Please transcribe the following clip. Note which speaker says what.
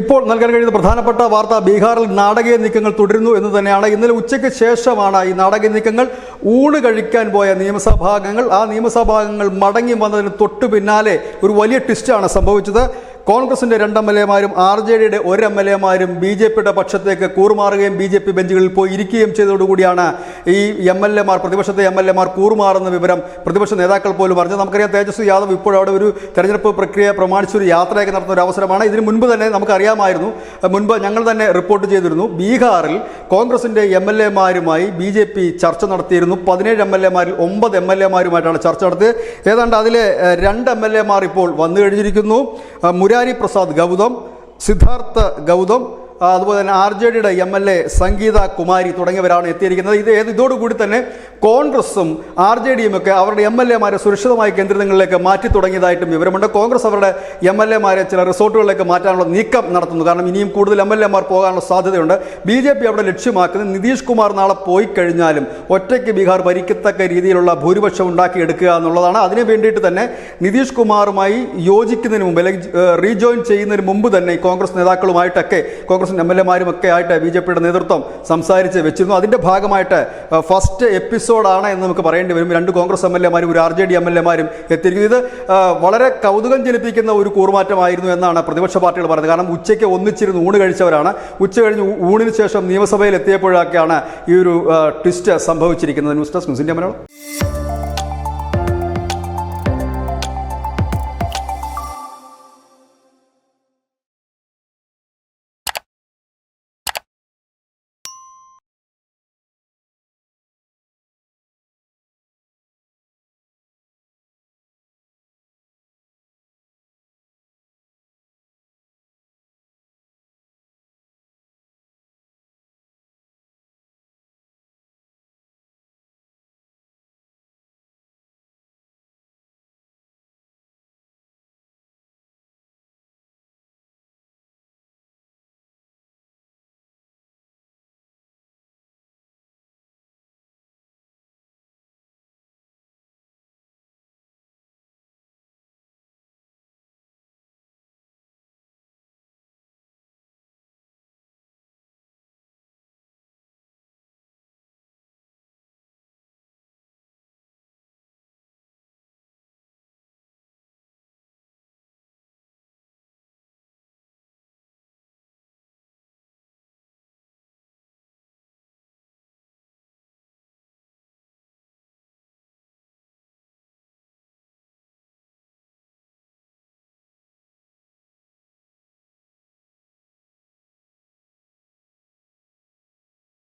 Speaker 1: ഇപ്പോൾ നൽകാൻ കഴിയുന്ന പ്രധാനപ്പെട്ട വാർത്ത ബീഹാറിൽ നാടകീയ നീക്കങ്ങൾ തുടരുന്നു എന്ന് തന്നെയാണ്. ഇന്നലെ ഉച്ചയ്ക്ക് ശേഷമാണ് ഈ നാടകീയ നീക്കങ്ങൾ. ഊണ് കഴിക്കാൻ പോയ നിയമസഭാംഗങ്ങൾ ആ നിയമസഭാംഗങ്ങൾ മടങ്ങി വന്നതിന് തൊട്ടു പിന്നാലെ ഒരു വലിയ ട്വിസ്റ്റാണ് സംഭവിച്ചത്. കോൺഗ്രസിന്റെ രണ്ട് എം എൽ എമാരും ആർ ജെ ഡിയുടെ ഒരു എം എൽ എമാരും ബി ജെ പിയുടെ പക്ഷത്തേക്ക് കൂറുമാറുകയും ബി ജെ പി ബെഞ്ചുകളിൽ പോയി ഇരിക്കുകയും ചെയ്തതോടുകൂടിയാണ് ഈ എം എൽ എമാർ പ്രതിപക്ഷത്തെ എം എൽ എമാർ കൂറുമാറുന്ന വിവരം പ്രതിപക്ഷ നേതാക്കൾ പോലും പറഞ്ഞു നമുക്കറിയാം തേജസ്വി യാദവ് ഇപ്പോൾ അവിടെ ഒരു തെരഞ്ഞെടുപ്പ് പ്രക്രിയ പ്രമാണിച്ച് ഒരു യാത്രയൊക്കെ നടത്തുന്ന ഒരു അവസരമാണ്. ഇതിന് മുൻപ് തന്നെ നമുക്കറിയാമായിരുന്നു. മുൻപ് ഞങ്ങൾ തന്നെ റിപ്പോർട്ട് ചെയ്തിരുന്നു. ബീഹാറിൽ കോൺഗ്രസിന്റെ എം എൽ എമാരുമായി ബി ജെ പി ചർച്ച നടത്തിയിരുന്നു. പതിനേഴ് എം എൽ എമാരിൽ ഒമ്പത് എം എൽ എമാരുമായിട്ടാണ് ചർച്ച നടത്തിയത്. ഏതാണ്ട് അതിലെ രണ്ട് എം എൽ എമാർ ഇപ്പോൾ വന്നു കഴിഞ്ഞിരിക്കുന്നു. ആ, മുരാരി പ്രസാദ് ഗൗതം സിദ്ധാർത്ഥ ഗൗതം അതുപോലെ തന്നെ ആർ ജെ ഡിയുടെ M L A Sangeeta Kumari തുടങ്ങിയവരാണ് എത്തിയിരിക്കുന്നത്. ഇത് ഇതോടുകൂടി തന്നെ കോൺഗ്രസും ആർ ജെ ഡിയും ഒക്കെ അവരുടെ എം എൽ എമാരെ സുരക്ഷിതമായ കേന്ദ്രങ്ങളിലേക്ക് മാറ്റി തുടങ്ങിയതായിട്ടും വിവരമുണ്ട്. കോൺഗ്രസ് അവരുടെ എം എൽ എമാരെ ചില റിസോർട്ടുകളിലേക്ക് മാറ്റാനുള്ള നീക്കം നടത്തുന്നു. കാരണം ഇനിയും കൂടുതൽ എം എൽ എമാർ പോകാനുള്ള സാധ്യതയുണ്ട്. ബി ജെ പി അവിടെ ലക്ഷ്യമാക്കുന്നത് നിതീഷ് കുമാർ നാളെ പോയി കഴിഞ്ഞാലും ഒറ്റയ്ക്ക് ബീഹാർ ഭരിക്കത്തക്ക രീതിയിലുള്ള ഭൂരിപക്ഷം ഉണ്ടാക്കിയെടുക്കുക എന്നുള്ളതാണ്. അതിനു വേണ്ടിയിട്ട് തന്നെ നിതീഷ് കുമാറുമായി യോജിക്കുന്നതിന് മുമ്പ് അല്ലെങ്കിൽ റീജോയിൻ ചെയ്യുന്നതിന് മുമ്പ് തന്നെ കോൺഗ്രസ് നേതാക്കളുമായിട്ടൊക്കെ കോൺഗ്രസിന്റെ എം എൽ എമാരും ഒക്കെ ആയിട്ട് ബി ജെ പിയുടെ നേതൃത്വം സംസാരിച്ച് വെച്ചിരുന്നു. അതിന്റെ ഭാഗമായിട്ട് ഫസ്റ്റ് ഫസ്റ്റ് എപ്പിസോഡാണ് എന്ന് നമുക്ക് പറയേണ്ടി വരും. രണ്ട് കോൺഗ്രസ് എം എൽ എമാരും ഒരു R J D M L എമാരും എത്തിയിരിക്കുന്നു. ഇത് വളരെ കൗതുകം ജനിപ്പിക്കുന്ന ഒരു കൂറുമാറ്റമായിരുന്നു എന്നാണ് പ്രതിപക്ഷ പാർട്ടികൾ പറയുന്നത്. കാരണം ഉച്ചയ്ക്ക് ഒന്നിച്ചിരുന്ന് ഊണ് കഴിച്ചവരാണ്. ഉച്ച കഴിഞ്ഞ് ഊണിന് ശേഷം നിയമസഭയിൽ എത്തിയപ്പോഴൊക്കെയാണ് ഈ ഒരു ട്വിസ്റ്റ് സംഭവിച്ചിരിക്കുന്നത്. ന്യൂസ് ഡെസ്ക് ന്യൂസിന്റെ മലയാളം.